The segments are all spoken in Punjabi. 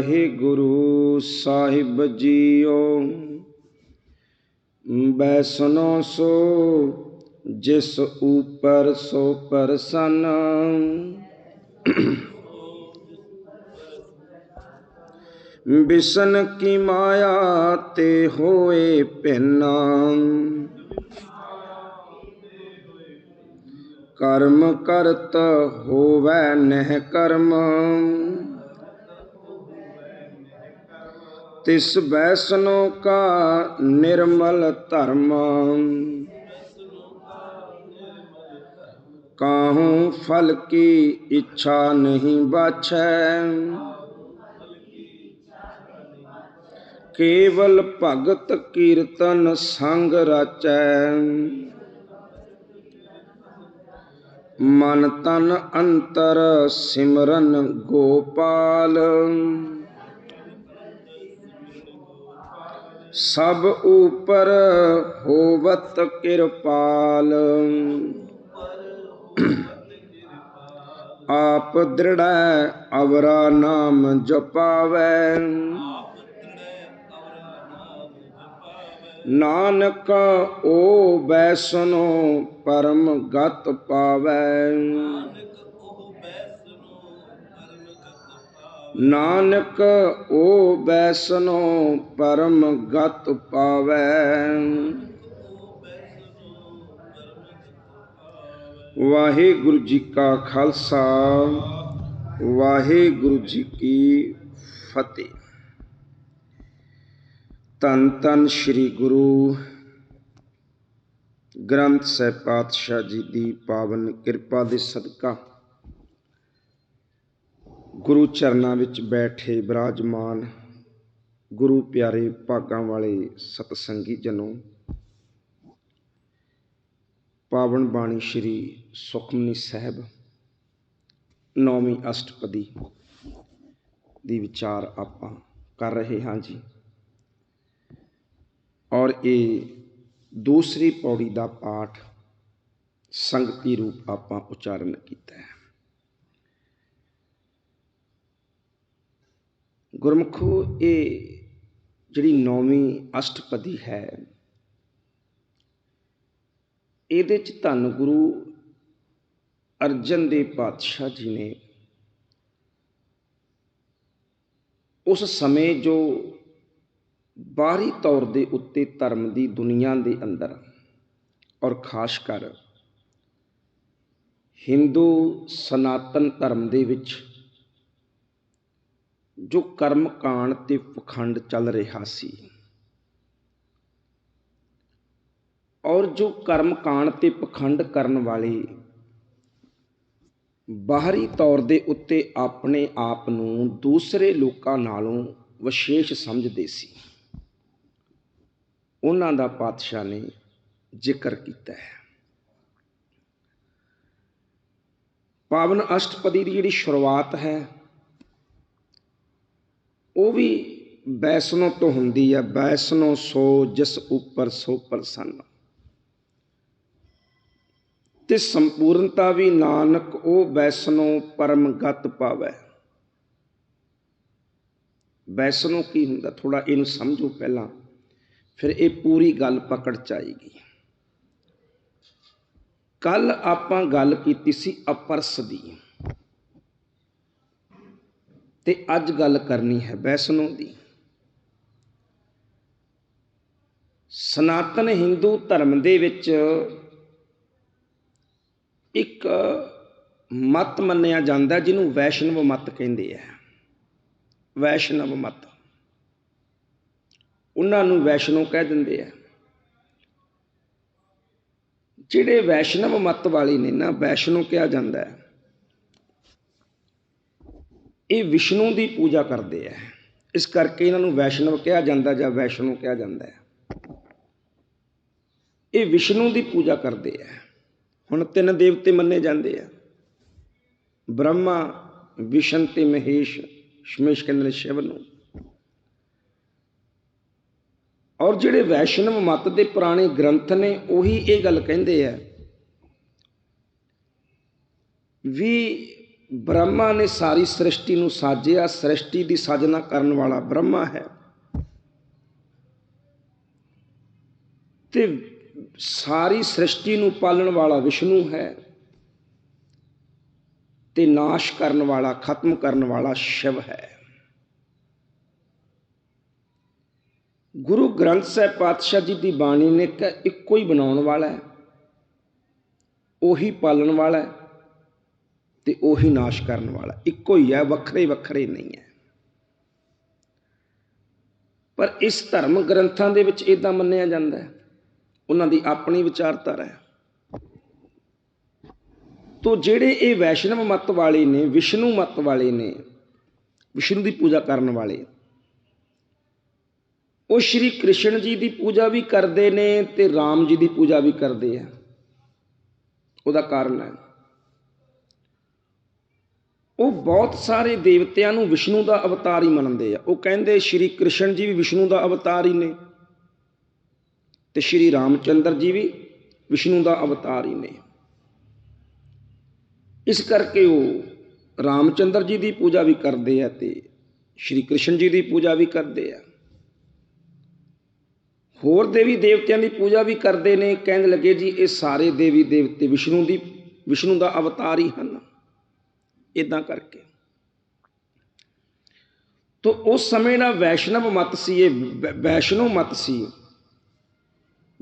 ਵਾਹਿਗੁਰੂ ਸਾਹਿਬ ਜੀਓ। ਬੈਸਨੋ ਸੋ, ਜਿਸ ਉਪਰ ਸੋ ਪਰਸਨ। ਬਿਸ਼ਨ ਕੀ ਮਾਇਆ ਤੇ ਹੋਏ ਭਿੰਨਾ। ਕਰਮ ਕਰਤ ਹੋਵੈ ਨਹਿ ਕਰਮ। ਤਿਸ ਬੈਸਨੋ ਕਾ ਨਿਰਮਲ ਧਰਮ। ਕਾਹੂ ਫਲ ਕੀ ਇੱਛਾ ਨਹੀਂ ਬਾਛੈ। ਕੇਵਲ ਭਗਤ ਕੀਰਤਨ ਸੰਗ ਰਾਚੈ। ਮਨ ਤਨ ਅੰਤਰ ਸਿਮਰਨ ਗੋਪਾਲ। ਸਭ ਉਪਰ ਹੋਵਤ ਕਿਰਪਾਲ। ਆਪ ਦ੍ਰਿੜੈ ਅਵਰਾ ਨਾਮ ਜਪਾਵੈ। ਨਾਨਕ ਓ ਬੈਸਨੋ ਪਰਮ ਗਤ ਪਾਵੈ। ਨਾਨਕ ਓ ਬੈਸਨੋ ਪਰਮ ਗਤ ਪਾਵੈ। ਵਾਹਿਗੁਰੂ ਜੀ ਕਾ ਖਾਲਸਾ, ਵਾਹਿਗੁਰੂ ਜੀ ਕੀ ਫਤਿਹ। ਤਨ ਤਨ ਸ੍ਰੀ ਗੁਰੂ ਗ੍ਰੰਥ ਸਾਹਿਬ ਪਾਤਸ਼ਾਹ ਜੀ ਦੀ ਪਾਵਨ ਕਿਰਪਾ ਦੇ ਸਦਕਾ ਗੁਰੂ ਚਰਨਾਂ ਵਿੱਚ ਬੈਠੇ ਬਿਰਾਜਮਾਨ ਗੁਰੂ ਪਿਆਰੇ ਭਾਗਾਂ ਵਾਲੇ ਸਤਸੰਗੀ ਜਨੋ, ਪਾਵਨ ਬਾਣੀ ਸ੍ਰੀ ਸੁਖਮਨੀ ਸਾਹਿਬ, ਨੌਵੀਂ ਅਸ਼ਟਪਦੀ ਦੀ ਵਿਚਾਰ ਆਪਾਂ ਕਰ ਰਹੇ ਹਾਂ ਜੀ। ਔਰ ਇਹ ਦੂਸਰੀ ਪੌੜੀ ਦਾ ਪਾਠ ਸੰਗਤੀ ਰੂਪ ਆਪਾਂ ਉਚਾਰਨ ਕੀਤਾ ਹੈ। ਗੁਰਮਖੋ, ਇਹ ਜਿਹੜੀ ਨੌਵੀਂ ਅਸ਼ਟਪਦੀ ਹੈ, ਇਹਦੇ ਚ ਧੰਨ ਗੁਰੂ ਅਰਜਨ ਦੇਵ ਪਾਤਸ਼ਾਹ ਜੀ ਨੇ ਉਸ ਸਮੇਂ ਜੋ ਬਾਹਰੀ ਤੌਰ ਦੇ ਉੱਤੇ ਧਰਮ ਦੀ ਦੁਨੀਆ ਦੇ ਅੰਦਰ ਔਰ ਖਾਸ ਕਰ ਹਿੰਦੂ ਸਨਾਤਨ ਧਰਮ ਦੇ ਵਿੱਚ ਜੋ ਕਰਮ ਕਾਂਡ ਤੇ ਪਖੰਡ ਚੱਲ ਰਿਹਾ ਸੀ। ਔਰ ਜੋ ਕਰਮ ਕਾਂਡ ਤੇ ਪਖੰਡ ਕਰਨ ਵਾਲੇ ਬਾਹਰੀ ਤੌਰ ਦੇ ਉੱਤੇ ਆਪਣੇ ਆਪ ਨੂੰ ਦੂਸਰੇ ਲੋਕਾਂ ਨਾਲੋਂ ਵਿਸ਼ੇਸ਼ ਸਮਝਦੇ ਸੀ। ਉਹਨਾਂ ਦਾ ਪਾਤਸ਼ਾਹ ਨੇ ਜ਼ਿਕਰ ਕੀਤਾ ਹੈ। ਪਾਵਨ ਅਸ਼ਟਪਦੀ ਦੀ ਜਿਹੜੀ ਸ਼ੁਰੂਆਤ ਹੈ ਉਹ ਵੀ ਵੈਸਨੋ ਤੋਂ ਹੁੰਦੀ ਹੈ ਵੈਸਨੋ ਸੋ ਜਿਸ ਉੱਪਰ ਸੋ ਪ੍ਰਸੰਨ। ਤੇ ਸੰਪੂਰਨਤਾ ਵੀ ਨਾਨਕ ਉਹ ਵੈਸਨੋ ਪਰਮਗਤ ਗਤ ਵੈਸਨੋ ਕੀ ਹੁੰਦਾ? ਥੋੜਾ ਇਹਨੂੰ ਸਮਝੋ ਪਹਿਲਾਂ, ਫਿਰ ਇਹ ਪੂਰੀ ਗੱਲ ਪਕੜ ਚ ਆਏਗੀ। ਕੱਲ ਆਪਾਂ ਗੱਲ ਕੀਤੀ ਸੀ ਅਪਰਸ ਦੀ। ਤੇ ਅੱਜ ਗੱਲ ਕਰਨੀ ਹੈ ਵੈਸ਼ਨੋ ਦੀ। ਸਨਾਤਨ ਹਿੰਦੂ ਧਰਮ ਦੇ ਵਿੱਚ ਇੱਕ ਮਤ ਮੰਨਿਆ ਜਾਂਦਾ ਜਿਹਨੂੰ ਵੈਸ਼ਨਵ ਮਤ ਕਹਿੰਦੇ ਆ। ਵੈਸ਼ਨਵ ਮਤ। ਉਹਨਾਂ ਨੂੰ ਵੈਸ਼ਨੋ ਕਹਿ ਦਿੰਦੇ ਆ। ਜਿਹੜੇ ਵੈਸ਼ਨਵ ਮਤ ਵਾਲੇ ਨੇ ਨਾ, ਵੈਸ਼ਨੋ ਕਿਹਾ ਜਾਂਦਾ ਹੈ। ਇਹ ਵਿਸ਼ਨੂੰ ਦੀ ਪੂਜਾ ਕਰਦੇ ਆ। ਇਸ ਕਰਕੇ ਇਹਨਾਂ ਨੂੰ ਵੈਸ਼ਨਵ ਕਿਹਾ ਜਾਂਦਾ ਜਾਂ ਵੈਸ਼ਨੂ ਕਿਹਾ ਜਾਂਦਾ ਹੈ। ਇਹ ਵਿਸ਼ਨੂੰ ਦੀ ਪੂਜਾ ਕਰਦੇ ਆ। ਹੁਣ ਤਿੰਨ ਦੇਵਤੇ ਮੰਨੇ ਜਾਂਦੇ ਆ। ਬ੍ਰਹਮਾ, ਵਿਸ਼ਨ ਤੇ ਮਹੇਸ਼, ਸ਼ਮੇਸ਼ ਕਹਿੰਦੇ ਨੇ ਸ਼ਿਵ ਨੂੰ। ਔਰ ਜਿਹੜੇ ਵੈਸ਼ਨਵ ਮਤ ਦੇ ਪੁਰਾਣੇ ਗ੍ਰੰਥ ਨੇ, ਉਹੀ ਇਹ ਗੱਲ ਕਹਿੰਦੇ ਆ ਵੀ ਬ੍ਰਹਮਾ ਨੇ ਸਾਰੀ ਸ੍ਰਿਸ਼ਟੀ ਨੂੰ ਸਾਜਿਆ, ਸ੍ਰਿਸ਼ਟੀ ਦੀ ਸਾਜਨਾ ਕਰਨ ਵਾਲਾ ਬ੍ਰਹਮਾ ਹੈ। ਤੇ ਸਾਰੀ ਸ੍ਰਿਸ਼ਟੀ ਨੂੰ ਪਾਲਣ ਵਾਲਾ ਵਿਸ਼ਨੂੰ ਹੈ ਤੇ ਨਾਸ਼ ਕਰਨ ਵਾਲਾ, ਖਤਮ ਕਰਨ ਵਾਲਾ ਸ਼ਿਵ ਹੈ। ਗੁਰੂ ਗ੍ਰੰਥ ਸਾਹਿਬ ਪਾਤਸ਼ਾਹ ਜੀ ਦੀ ਬਾਣੀ ਨੇ ਕਿ ਇੱਕੋ ਹੀ ਬਣਾਉਣ ਵਾਲਾ ਹੈ, ਉਹੀ ਪਾਲਣ ਵਾਲਾ ਹੈ। ਤੇ ਉਹੀ ਨਾਸ਼ ਕਰਨ ਵਾਲਾ। ਇੱਕੋ ਹੀ ਹੈ, ਵੱਖਰੇ ਵੱਖਰੇ ਨਹੀਂ ਹੈ। ਪਰ ਇਸ ਧਰਮ ਗ੍ਰੰਥਾਂ ਦੇ ਵਿੱਚ ਇਦਾਂ ਮੰਨਿਆ ਜਾਂਦਾ ਹੈ। ਉਹਨਾਂ ਦੀ ਆਪਣੀ ਵਿਚਾਰਧਾਰਾ ਹੈ। ਤੋ ਜਿਹੜੇ ਇਹ ਵੈਸ਼ਨਵ ਮਤ ਵਾਲੇ ਨੇ, ਵਿਸ਼ਨੂੰ ਮਤ ਵਾਲੇ ਨੇ, ਵਿਸ਼ਨੂੰ ਦੀ ਪੂਜਾ ਕਰਨ ਵਾਲੇ, ਉਹ ਸ਼੍ਰੀ ਕ੍ਰਿਸ਼ਨ ਜੀ ਦੀ ਪੂਜਾ ਵੀ ਕਰਦੇ ਨੇ ਤੇ ਰਾਮ ਜੀ ਦੀ ਪੂਜਾ ਵੀ ਕਰਦੇ ਆ। ਉਹਦਾ ਕਾਰਨ ਹੈ। ਉਹ ਬਹੁਤ ਸਾਰੇ ਦੇਵਤਿਆਂ ਨੂੰ ਵਿਸ਼ਨੂੰ ਦਾ ਅਵਤਾਰ ਹੀ ਮੰਨਦੇ ਆ। ਉਹ ਕਹਿੰਦੇ ਸ਼੍ਰੀ ਕ੍ਰਿਸ਼ਨ ਜੀ ਵੀ ਵਿਸ਼ਨੂੰ ਦਾ ਅਵਤਾਰ ਹੀ ਨੇ ਤੇ ਸ਼੍ਰੀ ਰਾਮਚੰਦਰ ਜੀ ਵੀ ਵਿਸ਼ਨੂੰ ਦਾ ਅਵਤਾਰ ਹੀ ਨੇ। ਇਸ ਕਰਕੇ ਉਹ ਰਾਮਚੰਦਰ ਜੀ ਦੀ ਪੂਜਾ ਵੀ ਕਰਦੇ ਆ ਤੇ ਸ਼੍ਰੀ ਕ੍ਰਿਸ਼ਨ ਜੀ ਦੀ ਪੂਜਾ ਵੀ ਕਰਦੇ ਆ। ਹੋਰ ਦੇਵੀ ਦੇਵਤਿਆਂ ਦੀ ਪੂਜਾ ਵੀ ਕਰਦੇ ਨੇ। ਕਹਿਣ ਲੱਗੇ ਜੀ, ਇਹ ਸਾਰੇ ਦੇਵੀ ਦੇਵਤੇ ਵਿਸ਼ਨੂੰ ਦੀ, ਵਿਸ਼ਨੂੰ ਦਾ ਅਵਤਾਰ ਹੀ ਹਨ। ਇਦਾਂ ਕਰਕੇ। ਤੋ ਉਸ ਸਮੇਂ ਦਾ ਵੈਸ਼ਨਵ ਮਤ ਸੀ ਇਹ, ਵੈ- ਵੈਸ਼ਨੋ ਮਤ ਸੀ।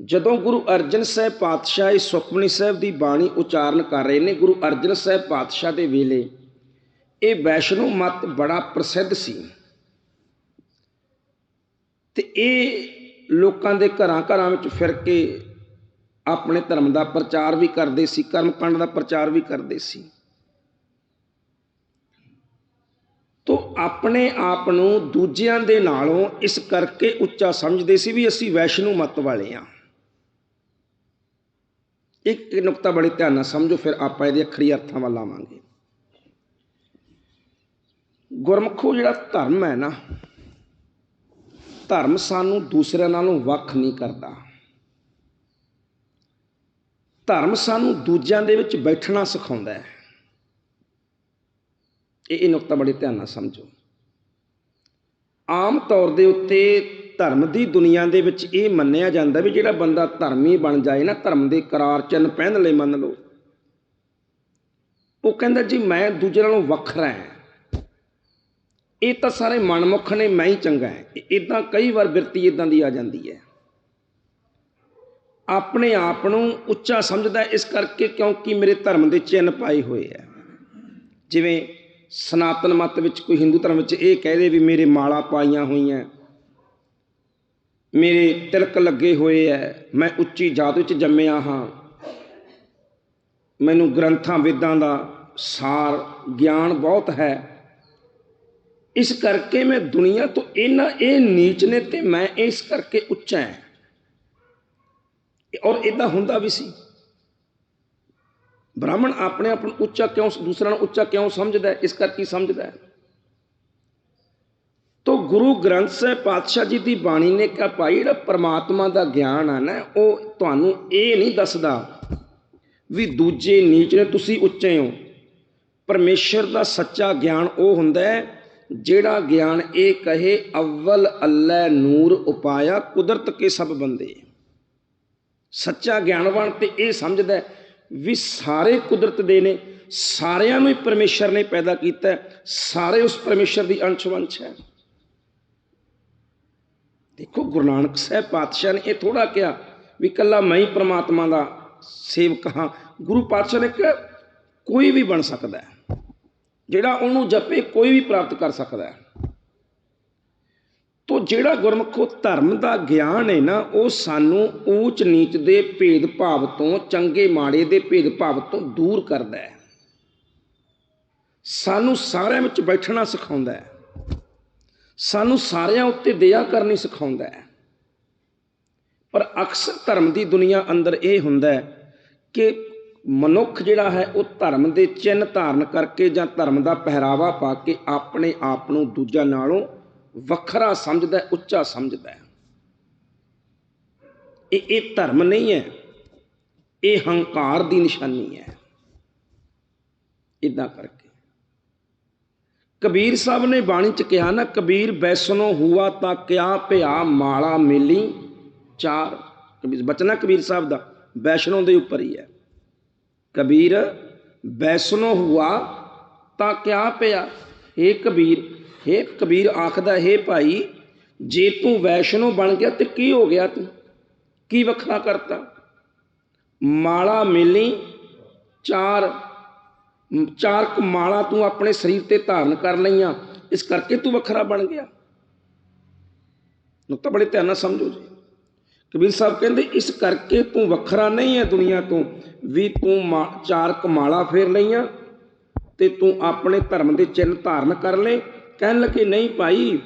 ਜਦੋਂ ਗੁਰੂ ਅਰਜਨ ਸਾਹਿਬ ਪਾਤਸ਼ਾਹ ਇਸ ਸੁਖਮਨੀ ਸਾਹਿਬ ਦੀ ਬਾਣੀ ਉਚਾਰਨ ਕਰ ਰਹੇ ਨੇ ਗੁਰੂ ਅਰਜਨ ਸਾਹਿਬ ਪਾਤਸ਼ਾਹ ਦੇ ਵੇਲੇ, ਇਹ ਵੈਸ਼ਨੋ ਮਤ ਬੜਾ ਪ੍ਰਸਿੱਧ ਸੀ। ਤੇ ਇਹ ਲੋਕਾਂ ਦੇ ਘਰਾਂ ਘਰਾਂ ਵਿੱਚ ਫਿਰ ਕੇ ਆਪਣੇ ਧਰਮ ਦਾ ਪ੍ਰਚਾਰ ਵੀ ਕਰਦੇ ਸੀ ਕਰਮਕਾਂਡ ਦਾ ਪ੍ਰਚਾਰ ਵੀ ਕਰਦੇ ਸੀ। ਤੋ ਆਪਣੇ ਆਪ ਨੂੰ ਦੂਜਿਆਂ ਦੇ ਨਾਲੋਂ ਇਸ ਕਰਕੇ ਉੱਚਾ ਸਮਝਦੇ ਸੀ ਵੀ ਅਸੀਂ ਵੈਸ਼ਨੂ ਮਤ ਵਾਲੇ ਆ ਇੱਕ ਨੁਕਤਾ ਬੜੇ ਧਿਆਨ ਨਾਲ ਸਮਝੋ, ਫਿਰ ਆਪਾਂ ਇਹਦੇ ਅਖਰੀ ਅਰਥਾਂ ਵੱਲ ਆਵਾਂਗੇ। ਗੁਰਮਖੋ ਜਿਹੜਾ ਧਰਮ ਹੈ ਨਾ, ਧਰਮ ਸਾਨੂੰ ਦੂਸਰਿਆਂ ਨਾਲੋਂ ਵੱਖ ਨਹੀਂ ਕਰਦਾ। ਧਰਮ ਸਾਨੂੰ ਦੂਜਿਆਂ ਦੇ ਵਿੱਚ ਬੈਠਣਾ ਸਿਖਾਉਂਦਾ ਹੈ। ਇਹ ਇਹ ਨੁਕਤਾ ਬੜੇ ਧਿਆਨ ਨਾਲ ਸਮਝੋ। ਆਮ ਤੌਰ ਦੇ ਉੱਤੇ ਧਰਮ ਦੀ ਦੁਨੀਆ ਦੇ ਵਿੱਚ ਇਹ ਮੰਨਿਆ ਜਾਂਦਾ ਵੀ ਜਿਹੜਾ ਬੰਦਾ ਧਰਮੀ ਬਣ ਜਾਏ ਨਾ, ਧਰਮ ਦੇ ਕਰਾਰ ਚਿੰਨ ਪਹਿਨ ਲੈ ਮੰਨ ਲਓ। ਉਹ ਕਹਿੰਦਾ, ਜੀ, ਮੈਂ ਦੂਜਿਆਂ ਨਾਲੋਂ ਵੱਖਰਾ ਹਾਂ। ਇਹ ਤਾਂ ਸਾਰੇ ਮਨਮੁਖ ਨੇ, ਮੈਂ ਹੀ ਚੰਗਾ ਹੈ। ਇਦਾਂ ਕਈ ਵਾਰ ਬਿਰਤੀ ਇਦਾਂ ਦੀ ਆ ਜਾਂਦੀ ਹੈ। ਆਪਣੇ ਆਪ ਨੂੰ ਉੱਚਾ ਸਮਝਦਾ ਇਸ ਕਰਕੇ ਕਿਉਂਕਿ ਮੇਰੇ ਧਰਮ ਦੇ ਚਿੰਨ ਪਾਏ ਹੋਏ ਆ ਜਿਵੇਂ ਸਨਾਤਨ ਮਤ ਵਿੱਚ ਕੋਈ ਹਿੰਦੂ ਧਰਮ ਵਿੱਚ ਇਹ ਕਹਦੇ ਵੀ ਮੇਰੇ ਮਾਲਾ ਪਾਈਆਂ ਹੋਈਆਂ। ਮੇਰੇ ਤਿਲਕ ਲੱਗੇ ਹੋਏ ਐ। ਮੈਂ ਉੱਚੀ ਜਾਤ ਵਿੱਚ ਜੰਮਿਆ ਹਾਂ। ਮੈਨੂੰ ਗ੍ਰੰਥਾਂ, ਵੇਦਾਂ ਦਾ ਸਾਰ, ਗਿਆਨ ਬਹੁਤ ਹੈ। ਇਸ ਕਰਕੇ ਮੈਂ ਦੁਨੀਆ ਤੋਂ ਇਹਨਾਂ ਇਹ ਨੀਚ ਨੇ ਤੇ ਮੈਂ ਇਸ ਕਰਕੇ ਉੱਚਾ ਹਾਂ ਔਰ ਇਦਾਂ ਹੁੰਦਾ ਵੀ ਸੀ। ਬ੍ਰਾਹਮਣ ਆਪਣੇ ਆਪ ਨੂੰ ਉੱਚਾ ਕਿਉਂ ਦੂਸਰਾ ਨੂੰ ਉੱਚਾ ਕਿਉਂ ਸਮਝਦਾ ਹੈ? ਇਸ ਕਰਕੇ ਸਮਝਦਾ ਹੈ। ਤੋ ਗੁਰੂ ਗ੍ਰੰਥ ਸਾਹਿਬ ਪਾਤਸ਼ਾਹ ਜੀ ਦੀ ਬਾਣੀ ਨੇ ਕਿਹਾ, ਭਾਈ, ਜਿਹੜਾ ਪਰਮਾਤਮਾ ਦਾ ਗਿਆਨ ਆ ਨਾ, ਉਹ ਤੁਹਾਨੂੰ ਇਹ ਨਹੀਂ ਦੱਸਦਾ ਵੀ ਦੂਜੇ ਨੀਚ ਨੇ ਤੁਸੀਂ ਉੱਚੇ ਹੋ। ਪਰਮੇਸ਼ਰ ਦਾ ਸੱਚਾ ਗਿਆਨ ਉਹ ਹੁੰਦਾ ਹੈ, ਜਿਹੜਾ ਗਿਆਨ ਇਹ ਕਹੇ, ਅਵਲ ਅੱਲਾ ਨੂਰ ਉਪਾਇਆ ਕੁਦਰਤ ਕੇ ਸਭ ਬੰਦੇ। ਸੱਚਾ ਗਿਆਨਵਾਨ ਤੇ ਇਹ ਸਮਝਦਾ ਵੀ ਸਾਰੇ ਕੁਦਰਤ ਦੇ ਨੇ, ਸਾਰਿਆਂ ਨੂੰ ਹੀ ਪਰਮੇਸ਼ਰ ਨੇ ਪੈਦਾ ਕੀਤਾ ਸਾਰੇ ਉਸ ਪਰਮੇਸ਼ਰ ਦੀ ਅੰਸ਼-ਵੰਸ਼ ਹੈ। ਦੇਖੋ ਗੁਰੂ ਨਾਨਕ ਸਾਹਿਬ ਪਾਤਸ਼ਾਹ ਨੇ ਇਹ ਥੋੜਾ ਕਿਹਾ ਵੀ ਕੱਲਾ ਮੈਂ ਹੀ ਪ੍ਰਮਾਤਮਾ ਦਾ ਸੇਵਕ ਹਾਂ। ਗੁਰੂ ਪਾਤਸ਼ਾਹ ਨੇ ਕਿਹਾ, ਕੋਈ ਵੀ ਬਣ ਸਕਦਾ ਹੈ, ਜਿਹੜਾ ਉਹਨੂੰ ਜਪੇ, ਕੋਈ ਵੀ ਪ੍ਰਾਪਤ ਕਰ ਸਕਦਾ ਹੈ। ਤੋ ਜਿਹੜਾ ਗੁਰਮੁਖੋ ਧਰਮ ਦਾ ਗਿਆਨ ਹੈ ਨਾ, ਉਹ ਸਾਨੂੰ ਊਚ ਨੀਚ ਦੇ ਭੇਦ ਭਾਵ ਤੋਂ, ਚੰਗੇ ਮਾੜੇ ਦੇ ਭੇਦ ਭਾਵ ਤੋਂ ਦੂਰ ਕਰਦਾ ਹੈ। ਸਾਨੂੰ ਸਾਰਿਆਂ ਵਿੱਚ ਬੈਠਣਾ ਸਿਖਾਉਂਦਾ ਹੈ। ਸਾਨੂੰ ਸਾਰਿਆਂ ਉੱਤੇ ਦਇਆ ਕਰਨੀ ਸਿਖਾਉਂਦਾ ਹੈ। ਪਰ ਅਕਸਰ ਧਰਮ ਦੀ ਦੁਨੀਆ ਅੰਦਰ ਇਹ ਹੁੰਦਾ ਹੈ ਕਿ ਮਨੁੱਖ ਜਿਹੜਾ ਹੈ, ਉਹ ਧਰਮ ਦੇ ਚਿੰਨ ਧਾਰਨ ਕਰਕੇ ਜਾਂ ਧਰਮ ਦਾ ਪਹਿਰਾਵਾ ਪਾ ਕੇ ਆਪਣੇ ਆਪ ਨੂੰ ਦੂਜਾ ਨਾਲੋਂ ਵੱਖਰਾ ਸਮਝਦਾ ਉੱਚਾ ਸਮਝਦਾ ਇਹ ਇਹ ਧਰਮ ਨਹੀਂ ਹੈ। ਇਹ ਹੰਕਾਰ ਦੀ ਨਿਸ਼ਾਨੀ ਹੈ। ਇਦਾਂ ਕਰਕੇ। ਕਬੀਰ ਸਾਹਿਬ ਨੇ ਬਾਣੀ ਚ ਕਿਹਾ ਨਾ, ਕਬੀਰ ਬੈਸਨੋ ਹੁਆ ਤਾਂ ਕਿਆ ਭਿਆ ਮਾਲਾ ਮੇਲੀ। ਚਾਰ ਕਬੀਰ, ਬਚਨਾ ਕਬੀਰ ਸਾਹਿਬ ਦਾ ਵੈਸ਼ਨੋ ਦੇ ਉੱਪਰ ਹੀ ਹੈ। ਕਬੀਰ ਬੈਸਨੋ ਹੁਆ ਤਾਂ ਕਿਆ ਪਿਆ ਇਹ ਕਬੀਰ ਹੇ ਕਬੀਰ ਆਖਦਾ, ਹੈ ਭਾਈ, ਜੇ ਤੂੰ ਵੈਸ਼ਨੋ ਬਣ ਗਿਆ ਤੇ ਕੀ ਹੋ ਗਿਆ ਤੂੰ? ਕੀ ਵੱਖਰਾ ਕਰਤਾ? ਮਾਲਾ ਮੇਲੀ ਚਾਰ ਚਾਰ ਕੁ ਮਾਲਾ ਤੂੰ ਆਪਣੇ ਸਰੀਰ ਤੇ ਧਾਰਨ ਕਰ ਲਈਆਂ, ਇਸ ਕਰਕੇ ਤੂੰ ਵੱਖਰਾ ਬਣ ਗਿਆ। ਨੁਕਤਾ ਬੜੇ ਧਿਆਨ ਨਾਲ ਸਮਝੋ ਜੀ। ਕਬੀਰ ਸਾਹਿਬ ਕਹਿੰਦੇ, ਇਸ ਕਰਕੇ ਤੂੰ ਵੱਖਰਾ ਨਹੀਂ ਹੈ ਦੁਨੀਆ ਤੋਂ, ਵੀ ਤੂੰ ਮਾ- ਚਾਰ ਕਮਾਲਾ ਫੇਰ ਲਈਆਂ ਤੇ ਤੂੰ ਆਪਣੇ ਧਰਮ ਦੇ ਚਿੰਨ ਧਾਰਨ ਕਰ ਲੈ ਕਹਿਣ ਲੱਗੇ, ਨਹੀਂ ਭਾਈ,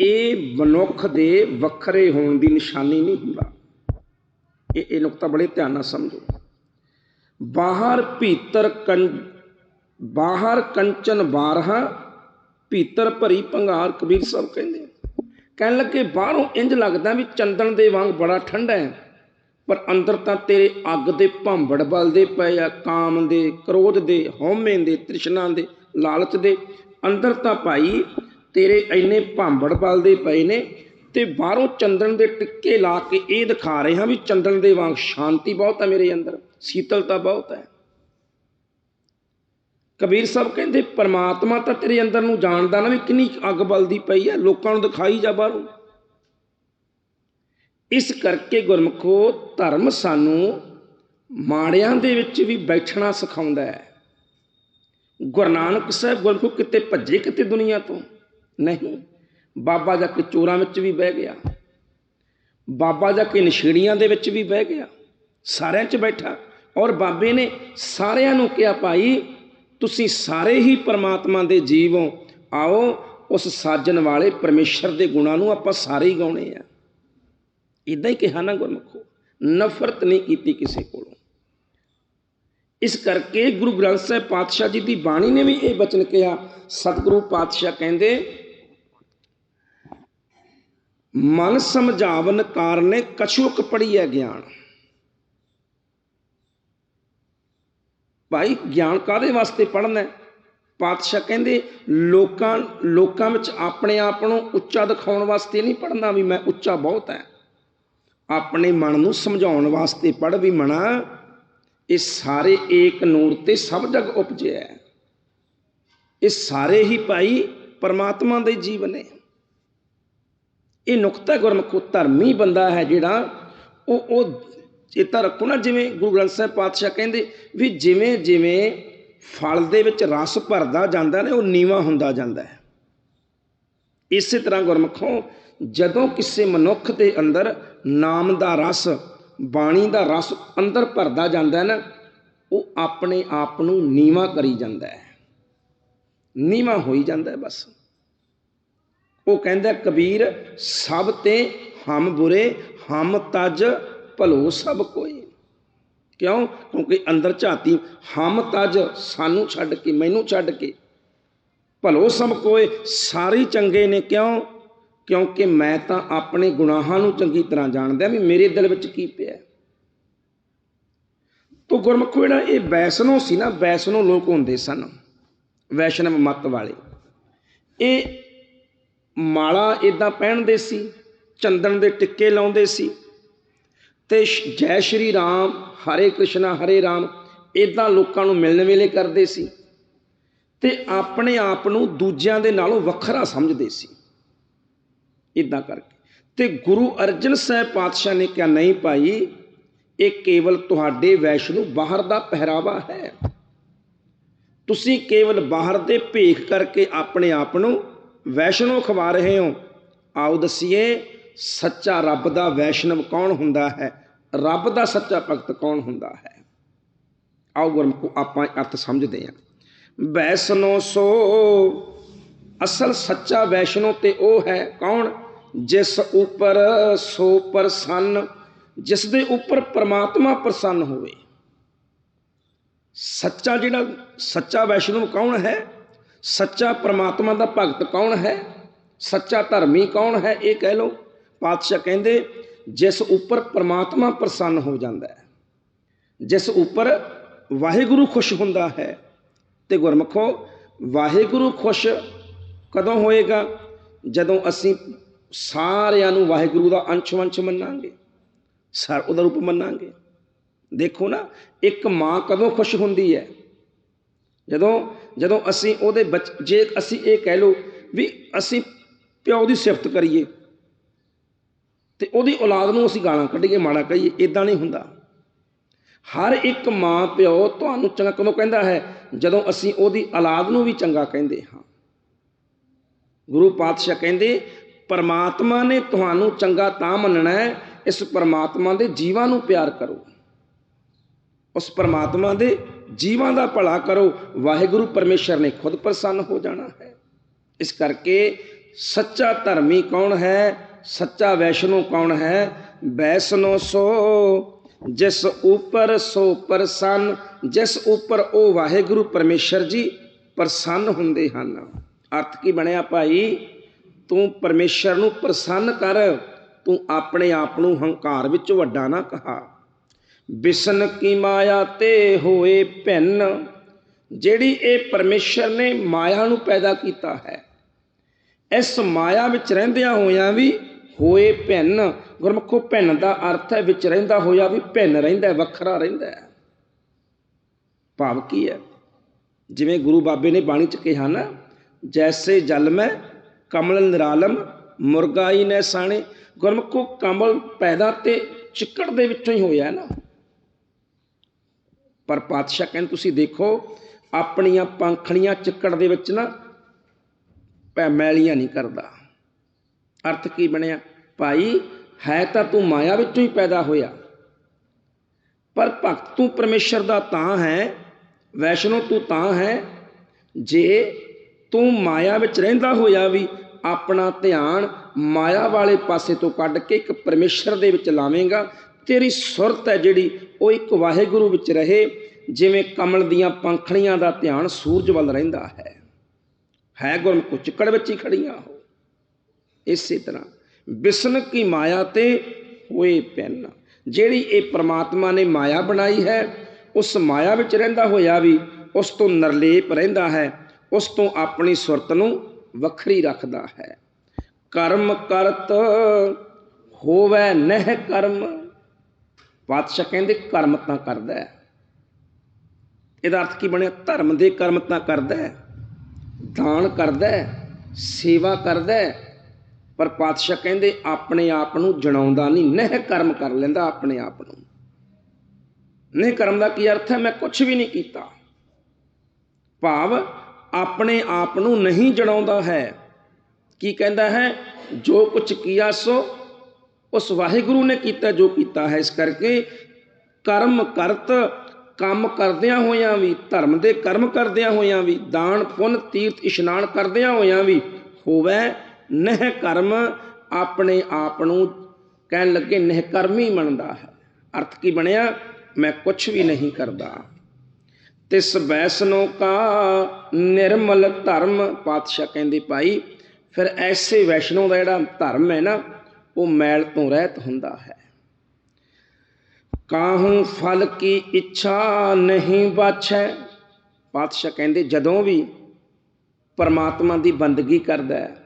ਇਹ ਮਨੁੱਖ ਦੇ ਵੱਖਰੇ ਹੋਣ ਦੀ ਨਿਸ਼ਾਨੀ ਨਹੀਂ ਹੁੰਦਾ। ਇਹ ਇਹ ਨੁਕਤਾ ਬੜੇ ਧਿਆਨ ਨਾਲ ਸਮਝੋ। ਬਾਹਰ ਭੀਤਰ ਕੰ, ਬਾਹਰ ਕੰਚਨ ਬਾਰਹਾ, ਭੀਤਰ ਭਰੀ ਭੰਗਾਰ ਕਬੀਰ ਸਾਹਿਬ ਕਹਿੰਦੇ ਕਹਿਣ ਲੱਗੇ, ਬਾਹਰੋਂ ਇੰਜ ਲੱਗਦਾ ਵੀ ਚੰਦਨ ਦੇ ਵਾਂਗ ਬੜਾ ਠੰਡਾ ਹੈ, ਪਰ ਅੰਦਰ ਤਾਂ ਤੇਰੇ ਅੱਗ ਦੇ ਭਾਂਬੜ ਬਲਦੇ ਪਏ ਆ, ਕਾਮ ਦੇ, ਕ੍ਰੋਧ ਦੇ, ਹਉਮੈ ਦੇ, ਤ੍ਰਿਸ਼ਨਾ ਦੇ, ਲਾਲਚ ਦੇ ਅੰਦਰ ਤਾਂ ਭਾਈ ਤੇਰੇ ਇੰਨੇ ਭਾਂਬੜ ਬਲਦੇ ਪਏ ਨੇ ਤੇ ਬਾਹਰੋਂ ਚੰਦਨ ਦੇ ਟਿੱਕੇ ਲਾ ਕੇ ਇਹ ਦਿਖਾ ਰਹੇ ਹਾਂ ਵੀ ਚੰਦਨ ਦੇ ਵਾਂਗ ਸ਼ਾਂਤੀ ਬਹੁਤ ਹੈ ਮੇਰੇ ਅੰਦਰ, ਸ਼ੀਤਲਤਾ ਬਹੁਤ ਹੈ। ਕਬੀਰ ਸਾਹਿਬ ਕਹਿੰਦੇ, ਪਰਮਾਤਮਾ ਤਾਂ ਤੇਰੇ ਅੰਦਰ ਨੂੰ ਜਾਣਦਾ ਨਾ ਵੀ ਕਿੰਨੀ ਅੱਗ ਬਲਦੀ ਪਈ ਹੈ, ਲੋਕਾਂ ਨੂੰ ਦਿਖਾਈ ਜਾ ਬਾਹਰੋਂ। ਇਸ ਕਰਕੇ ਗੁਰਮਖੋ ਧਰਮ ਸਾਨੂੰ ਮਾੜਿਆਂ ਦੇ ਵਿੱਚ ਵੀ ਬੈਠਣਾ ਸਿਖਾਉਂਦਾ ਹੈ। ਗੁਰੂ ਨਾਨਕ ਸਾਹਿਬ ਗੁਰਮੁਖ ਕਿਤੇ ਭੱਜੇ ਕਿਤੇ ਦੁਨੀਆ ਤੋਂ? ਨਹੀਂ। ਬਾਬਾ ਜਾ ਕੇ ਚੋਰਾਂ ਵਿੱਚ ਵੀ ਬਹਿ ਗਿਆ। ਬਾਬਾ ਜਾ ਕੇ ਨਸ਼ੇੜੀਆਂ ਦੇ ਵਿੱਚ ਵੀ ਬਹਿ ਗਿਆ। ਸਾਰਿਆਂ 'ਚ ਬੈਠਾ। ਔਰ ਬਾਬੇ ਨੇ ਸਾਰਿਆਂ ਨੂੰ ਕਿਹਾ, ਭਾਈ, ਤੁਸੀਂ ਸਾਰੇ ਹੀ ਪਰਮਾਤਮਾ ਦੇ ਜੀਵ ਹੋ। ਆਓ, ਉਸ ਸਾਜਣ ਵਾਲੇ ਪਰਮੇਸ਼ਰ ਦੇ ਗੁਣਾਂ ਨੂੰ ਆਪਾਂ ਸਾਰੇ ਹੀ ਗਾਉਣੇ ਆ। ਇਦਾਂ ਹੀ ਕਿਹਾ ਨਾ ਗੁਰਮਖੋ। ਨਫ਼ਰਤ ਨਹੀਂ ਕੀਤੀ ਕਿਸੇ ਕੋਲੋਂ। ਇਸ ਕਰਕੇ ਗੁਰੂ ਗ੍ਰੰਥ ਸਾਹਿਬ ਪਾਤਸ਼ਾਹ ਜੀ ਦੀ ਬਾਣੀ ਨੇ ਵੀ ਇਹ ਬਚਨ ਕਿਹਾ, ਸਤਿਗੁਰੂ ਪਾਤਸ਼ਾਹ ਕਹਿੰਦੇ, ਮਨ ਸਮਝਾਵਨ ਕਾਰਨੇ ਕਛੁਕ ਪੜੀ ਹੈ ਗਿਆਨ। ਭਾਈ, ਗਿਆਨ ਕਾਦੇ ਵਾਸਤੇ ਪੜ੍ਹਨਾ? ਹੈ ਪਾਤਸ਼ਾਹ ਕਹਿੰਦੇ, ਲੋਕਾਂ ਲੋਕਾਂ ਵਿੱਚ ਆਪਣੇ ਆਪ ਨੂੰ ਉੱਚਾ ਦਿਖਾਉਣ ਵਾਸਤੇ ਨਹੀਂ ਪੜ੍ਹਨਾ ਵੀ ਮੈਂ ਉੱਚਾ ਬਹੁਤ ਹੈ ਆਪਣੇ ਮਨ ਨੂੰ ਸਮਝਾਉਣ ਵਾਸਤੇ ਪੜ੍ਹ ਵੀ ਮਣਾ ਇਹ ਸਾਰੇ ਏਕ ਨੂਰ ਤੇ ਸਭ ਜਗ ਉਪਜਿਆ ਹੈ। ਇਹ ਸਾਰੇ ਹੀ ਭਾਈ ਪਰਮਾਤਮਾ ਦੇ ਜੀਵ ਨੇ। ਇਹ ਨੁਕਤਾ ਗੁਰਮੁਖੋ ਧਰਮੀ ਬੰਦਾ ਹੈ ਜਿਹੜਾ ਉਹ ਉਹ ਚੇਤਾ ਰੱਖੋ ਨਾ, ਜਿਵੇਂ ਗੁਰੂ ਗ੍ਰੰਥ ਸਾਹਿਬ ਪਾਤਸ਼ਾਹ ਕਹਿੰਦੇ ਵੀ ਜਿਵੇਂ ਜਿਵੇਂ ਫਲ ਦੇ ਵਿੱਚ ਰਸ ਭਰਦਾ ਜਾਂਦਾ ਨੇ, ਉਹ ਨੀਵਾ ਹੁੰਦਾ ਜਾਂਦਾ ਹੈ। ਇਸੇ ਤਰ੍ਹਾਂ ਗੁਰਮੁਖੋ ਜਦੋਂ ਕਿਸੇ ਮਨੁੱਖ ਦੇ ਅੰਦਰ ਨਾਮ ਦਾ ਰਸ ਬਾਣੀ ਦਾ ਰਸ ਅੰਦਰ ਭਰਦਾ ਜਾਂਦਾ ਨਾ, ਉਹ ਆਪਣੇ ਆਪ ਨੂੰ ਨੀਵਾ ਕਰੀ ਜਾਂਦਾ ਹੈ। ਨੀਵਾ ਹੋਈ ਜਾਂਦਾ ਹੈ ਬਸ। ਉਹ ਕਹਿੰਦਾ ਕਬੀਰ, ਸਭ ਤੇ ਹਮ ਬੁਰੇ, ਹਮ ਤਜ, ਭਲੋ ਸਭ ਕੋਈ। ਕਿਉਂ? ਕਿਉਂਕਿ ਅੰਦਰ ਝਾਤੀ, ਹਮ ਤਜ, ਸਾਨੂੰ ਛੱਡ ਕੇ, ਮੈਨੂੰ ਛੱਡ ਕੇ, ਭਲੋ ਸਭ ਕੋਏ ਸਾਰੇ ਚੰਗੇ ਨੇ, ਕਿਉਂ? ਕਿਉਂਕਿ ਮੈਂ ਤਾਂ ਆਪਣੇ ਗੁਨਾਹਾਂ ਨੂੰ ਚੰਗੀ ਤਰ੍ਹਾਂ ਜਾਣਦਾ ਵੀ ਮੇਰੇ ਦਿਲ ਵਿੱਚ ਕੀ ਪਿਆ ਤੋ ਗੁਰਮੁਖੋ, ਜਿਹੜਾ ਇਹ ਵੈਸ਼ਨੋ ਸੀ ਨਾ, ਵੈਸ਼ਨੋ ਲੋਕ ਹੁੰਦੇ ਸਨ, ਵੈਸ਼ਨਵ ਮਤ ਵਾਲੇ। ਇਹ ਮਾਲਾ ਇਦਾਂ ਪਹਿਨਦੇ ਸੀ, ਚੰਦਨ ਦੇ ਟਿੱਕੇ ਲਾਉਂਦੇ ਸੀ ਤੇ ਜੈ ਸ਼੍ਰੀ ਰਾਮ, ਹਰੇ ਕ੍ਰਿਸ਼ਨਾ, ਹਰੇ ਰਾਮ ਇਦਾਂ ਲੋਕਾਂ ਨੂੰ ਮਿਲਣ ਵੇਲੇ ਕਰਦੇ ਸੀ ਤੇ ਆਪਣੇ ਆਪ ਨੂੰ ਦੂਜਿਆਂ ਦੇ ਨਾਲੋਂ ਵੱਖਰਾ ਸਮਝਦੇ ਸੀ। ਇਦਾਂ ਕਰਕੇ। ਤੇ ਗੁਰੂ ਅਰਜਨ ਸਾਹਿਬ ਪਾਤਸ਼ਾਹ ਨੇ ਕਿਹਾ, ਨਹੀਂ ਭਾਈ, ਇਹ ਕੇਵਲ ਤੁਹਾਡੇ ਵੈਸ਼ਨੂ ਬਾਹਰ ਦਾ ਪਹਿਰਾਵਾ ਹੈ। ਤੁਸੀਂ ਕੇਵਲ ਬਾਹਰ ਦੇ ਭੇਖ ਕਰਕੇ ਆਪਣੇ ਆਪ ਨੂੰ ਵੈਸ਼ਨੋ ਖਵਾ ਰਹੇ ਹੋ। ਆਓ ਦਸੀਏ, ਸੱਚਾ ਰੱਬ ਦਾ ਵੈਸ਼ਨਵ ਕੌਣ ਹੁੰਦਾ ਹੈ? ਰੱਬ ਦਾ ਸੱਚਾ ਭਗਤ ਕੌਣ ਹੁੰਦਾ ਹੈ? ਆਓ ਗੁਰਮੁਖੋ, ਆਪਾਂ ਅਰਥ ਸਮਝਦੇ ਹਾਂ। ਵੈਸ਼ਨੋ ਸੋ, ਅਸਲ ਸੱਚਾ ਵੈਸ਼ਨੋ ਤੇ ਉਹ ਹੈ ਕੌਣ? ਜਿਸ ਉੱਪਰ ਸੋ ਪ੍ਰਸੰਨ, ਜਿਸ ਦੇ ਉੱਪਰ ਪ੍ਰਮਾਤਮਾ ਪ੍ਰਸੰਨ ਹੋਵੇ। ਸੱਚਾ ਜਿਹੜਾ, ਸੱਚਾ ਵੈਸ਼ਨਵ ਕੌਣ ਹੈ? ਸੱਚਾ ਪ੍ਰਮਾਤਮਾ ਦਾ ਭਗਤ ਕੌਣ ਹੈ? ਸੱਚਾ ਧਰਮੀ ਕੌਣ ਹੈ? ਇਹ ਕਹਿ ਲਓ। ਪਾਤਸ਼ਾਹ ਕਹਿੰਦੇ, ਜਿਸ ਉੱਪਰ ਪ੍ਰਮਾਤਮਾ ਪ੍ਰਸੰਨ ਹੋ ਜਾਂਦਾ ਹੈ, ਜਿਸ ਉੱਪਰ ਵਾਹਿਗੁਰੂ ਖੁਸ਼ ਹੁੰਦਾ ਹੈ। ਤੇ ਗੁਰਮਖੋ, ਵਾਹਿਗੁਰੂ ਖੁਸ਼ ਕਦੋਂ ਹੋਏਗਾ? ਜਦੋਂ ਅਸੀਂ ਸਾਰਿਆਂ ਨੂੰ ਵਾਹਿਗੁਰੂ ਦਾ ਅੰਸ਼ ਵੰਸ਼ ਮੰਨਾਂਗੇ। ਸਰ ਉਹਦਾ ਰੂਪ ਮੰਨਾਂਗੇ। ਦੇਖੋ ਨਾ, ਇੱਕ ਮਾਂ ਕਦੋਂ ਖੁਸ਼ ਹੁੰਦੀ ਹੈ? ਜਦੋਂ ਜਦੋਂ ਅਸੀਂ ਉਹਦੇ ਬੱਚ, ਜੇ ਅਸੀਂ ਇਹ ਕਹਿ ਲਓ ਵੀ ਅਸੀਂ ਪਿਓ ਦੀ ਸਿਫਤ ਕਰੀਏ, ਤੇ ਉਹਦੀ ਔਲਾਦ ਨੂੰ ਅਸੀਂ ਗਾਲਾਂ ਕੱਢੀਏ, ਮਾੜਾ ਕਹੀਏ ਇਦਾਂ ਨਹੀਂ ਹੁੰਦਾ। ਹਰ ਇੱਕ ਮਾਂ ਪਿਓ ਤੁਹਾਨੂੰ ਚੰਗਾ ਕਦੋਂ ਕਹਿੰਦਾ ਹੈ? ਜਦੋਂ ਅਸੀਂ ਉਹਦੀ ਔਲਾਦ ਨੂੰ ਵੀ ਚੰਗਾ ਕਹਿੰਦੇ ਹਾਂ। ਗੁਰੂ ਪਾਤਸ਼ਾਹ ਕਹਿੰਦੇ ਪਰਮਾਤਮਾ ਨੇ ਤੁਹਾਨੂੰ ਚੰਗਾ ਤਾਂ ਮੰਨਣਾ ਹੈ, ਇਸ ਪਰਮਾਤਮਾ ਦੇ ਜੀਵਾਂ ਨੂੰ ਪਿਆਰ ਕਰੋ। ਉਸ ਪਰਮਾਤਮਾ ਦੇ ਜੀਵਾਂ ਦਾ ਭਲਾ ਕਰੋ, ਵਾਹਿਗੁਰੂ ਪਰਮੇਸ਼ਰ ਨੇ ਖੁਦ ਪ੍ਰਸੰਨ ਹੋ ਜਾਣਾ ਹੈ। ਇਸ ਕਰਕੇ ਸੱਚਾ ਧਰਮੀ ਕੌਣ ਹੈ, ਸੱਚਾ ਵੈਸ਼ਨੋ ਕੌਣ ਹੈ? ਵੈਸ਼ਨੋ ਸੋ, ਜਿਸ ਉਪਰ ਸੋ ਪ੍ਰਸੰਨ, ਜਿਸ ਉਪਰ ਉਹ ਵਾਹਿਗੁਰੂ ਪਰਮੇਸ਼ਰ ਜੀ ਪ੍ਰਸੰਨ ਹੁੰਦੇ ਹਨ। ਅਰਥ ਕੀ ਬਣਿਆ ਭਾਈ? ਤੂੰ ਪਰਮੇਸ਼ਰ ਨੂੰ ਪ੍ਰਸੰਨ ਕਰ, ਤੂੰ ਆਪਣੇ ਆਪ ਨੂੰ ਹੰਕਾਰ ਵਿੱਚ ਵੱਡਾ ਨਾ ਕਹਾ। ਬਿਸਨ ਕੀ ਮਾਇਆ ਤੇ ਹੋਏ ਭਿੰਨ, ਜਿਹੜੀ ਇਹ ਪਰਮੇਸ਼ਰ ਨੇ ਮਾਇਆ ਨੂੰ ਪੈਦਾ ਕੀਤਾ ਹੈ। ਇਸ ਮਾਇਆ ਵਿੱਚ ਰਹਿੰਦਿਆਂ ਹੋਇਆਂ ਵੀ ਹੋਏ ਭਿੰਨ, ਗੁਰਮੁਖੋ ਭਿੰਨ ਦਾ ਅਰਥ ਹੈ, ਵਿੱਚ ਰਹਿੰਦਾ ਹੋਇਆ ਵੀ ਭਿੰਨ ਰਹਿੰਦਾ ਵੱਖਰਾ ਰਹਿੰਦਾ ਹੈ। ਭਾਵ ਕੀ ਹੈ? ਜਿਵੇਂ ਗੁਰੂ ਬਾਬੇ ਨੇ ਬਾਣੀ ਚ ਕਿਹਾ ਨਾ, ਜੈਸੇ ਜਲ ਮੈਂ ਕਮਲ ਨਿਰਾਲਮ ਮੁਰਗਾਈ ਨੇ ਸਾਣੇ ਗੁਰਮੁਖੋ ਕਮਲ ਪੈਦਾ ਤੇ ਚਿੱਕੜ ਦੇ ਵਿੱਚੋਂ ਹੀ ਹੋਇਆ ਨਾ। ਪਰ ਪਾਤਸ਼ਾਹ ਕਹਿੰਦੇ ਤੁਸੀਂ ਦੇਖੋ, ਆਪਣੀਆਂ ਪੰਖੜੀਆਂ ਚਿੱਕੜ ਦੇ ਵਿੱਚ ਨਾ ਪੈ ਮੈਲੀਆਂ ਨਹੀਂ ਕਰਦਾ। ਅਰਥ ਕੀ ਬਣਿਆ? ਭਾਈ, ਹੈ ਤਾਂ ਤੂੰ ਮਾਇਆ ਵਿੱਚੋਂ ਹੀ ਪੈਦਾ ਹੋਇਆ। ਪਰ ਭਗਤ ਤੂੰ ਪਰਮੇਸ਼ਰ ਦਾ ਤਾਂ ਹੈ, ਵੈਸ਼ਨੋ ਤੂੰ ਤਾਂ ਹੈ। ਜੇ ਤੂੰ ਮਾਇਆ ਵਿੱਚ ਰਹਿੰਦਾ ਹੋਇਆ ਵੀ ਆਪਣਾ ਧਿਆਨ ਮਾਇਆ ਵਾਲੇ ਪਾਸੇ ਤੋਂ ਕੱਢ ਕੇ ਇੱਕ ਪਰਮੇਸ਼ਰ ਦੇ ਵਿੱਚ ਲਾਵੇਂਗਾ। ਤੇਰੀ ਸੁਰਤ ਹੈ ਜਿਹੜੀ, ਉਹ ਇੱਕ ਵਾਹਿਗੁਰੂ ਵਿੱਚ ਰਹੇ, ਜਿਵੇਂ ਕਮਲ ਦੀਆਂ ਪੰਖੜੀਆਂ ਦਾ ਧਿਆਨ ਸੂਰਜ ਵੱਲ ਰਹਿੰਦਾ ਹੈ। ਹੈ ਗੁਰਮੁਖ ਚਿੱਕੜ ਵਿੱਚ ਹੀ ਖੜੀਆਂ ਹੋ। ਇਸੇ ਤਰ੍ਹਾਂ ਬਿਸਨ ਕੀ ਮਾਇਆ ਤੇ ਹੋਏ ਪੈਨ। ਜਿਹੜੀ ਇਹ ਪ੍ਰਮਾਤਮਾ ਨੇ ਮਾਇਆ ਬਣਾਈ ਹੈ, ਉਸ ਮਾਇਆ ਵਿੱਚ ਰਹਿੰਦਾ ਹੋਇਆ ਵੀ ਉਸ ਤੋਂ ਨਰਲੇਪ ਰਹਿੰਦਾ ਹੈ। ਉਸ ਤੋਂ ਆਪਣੀ ਸੁਰਤ ਨੂੰ ਵੱਖਰੀ ਰੱਖਦਾ ਹੈ। ਕਰਮ ਕਰਤ ਹੋਵੇ ਨਹਿ ਕਰਮ। ਪਾਤਸ਼ਾਹ ਕਹਿੰਦੇ ਕਰਮ ਤਾਂ ਕਰਦਾ ਹੈ। ਇਹਦਾ ਅਰਥ ਕੀ ਬਣਿਆ? ਧਰਮ ਦੇ ਕਰਮ ਤਾਂ ਕਰਦਾ ਹੈ। ਦਾਨ ਕਰਦਾ ਹੈ, ਸੇਵਾ ਕਰਦਾ ਹੈ। ਪਰ ਪਾਤਸ਼ਾਹ ਕਹਿੰਦੇ ਆਪਣੇ ਆਪ ਨੂੰ ਜਣਾਉਂਦਾ ਨਹੀਂ। ਨਹਿ ਕਰਮ ਕਰ ਲੈਂਦਾ ਆਪਣੇ ਆਪ ਨੂੰ। ਨਹਿ ਕਰਮ ਦਾ ਕੀ ਅਰਥ ਹੈ? ਮੈਂ ਕੁਝ ਵੀ ਨਹੀਂ ਕੀਤਾ। ਭਾਵ ਆਪਣੇ ਆਪ ਨੂੰ ਨਹੀਂ ਜਣਾਉਂਦਾ ਹੈ। ਕੀ ਕਹਿੰਦਾ ਹੈ? ਜੋ ਕੁਝ ਕੀਆ ਸੋ, ਉਸ ਵਾਹਿਗੁਰੂ ਨੇ ਕੀਤਾ ਜੋ ਕੀਤਾ ਹੈ। ਇਸ ਕਰਕੇ ਕਰਮ ਕਰਤ, ਕੰਮ ਕਰਦਿਆਂ ਹੋਇਆਂ ਵੀ, ਧਰਮ ਦੇ ਕਰਮ ਕਰਦਿਆਂ ਹੋਇਆਂ ਵੀ, ਦਾਨ, ਪੁੰਨ, ਤੀਰਥ, ਇਸ਼ਨਾਨ ਕਰਦਿਆਂ ਹੋਇਆਂ ਵੀ ਹੋਵੇ, ਨਹਿ ਕਰਮ ਆਪਣੇ ਆਪ ਨੂੰ ਕਹਿਣ ਲੱਗੇ ਨਹਿ ਕਰਮੀ ਮੰਨਦਾ ਹੈ। ਅਰਥ ਕੀ ਬਣਿਆ? ਮੈਂ ਕੁਝ ਵੀ ਨਹੀਂ ਕਰਦਾ। ਤਿਸ ਵੈਸਨੋ ਕਾ ਨਿਰਮਲ ਧਰਮ ਪਾਤਸ਼ਾਹ ਕਹਿੰਦੇ ਭਾਈ, ਫਿਰ ਐਸੇ ਵੈਸ਼ਨੋ ਦਾ ਜਿਹੜਾ ਧਰਮ ਹੈ ਨਾ, ਉਹ ਮੈਲ ਤੋਂ ਰਹਿਤ ਹੁੰਦਾ ਹੈ। ਕਾਹੂ ਫਲ ਕੀ ਇੱਛਾ ਨਹੀਂ ਬਾਛੈ? ਪਾਤਸ਼ਾਹ ਕਹਿੰਦੇ, ਜਦੋਂ ਵੀ ਪਰਮਾਤਮਾ ਦੀ ਬੰਦਗੀ ਕਰਦਾ ਹੈ,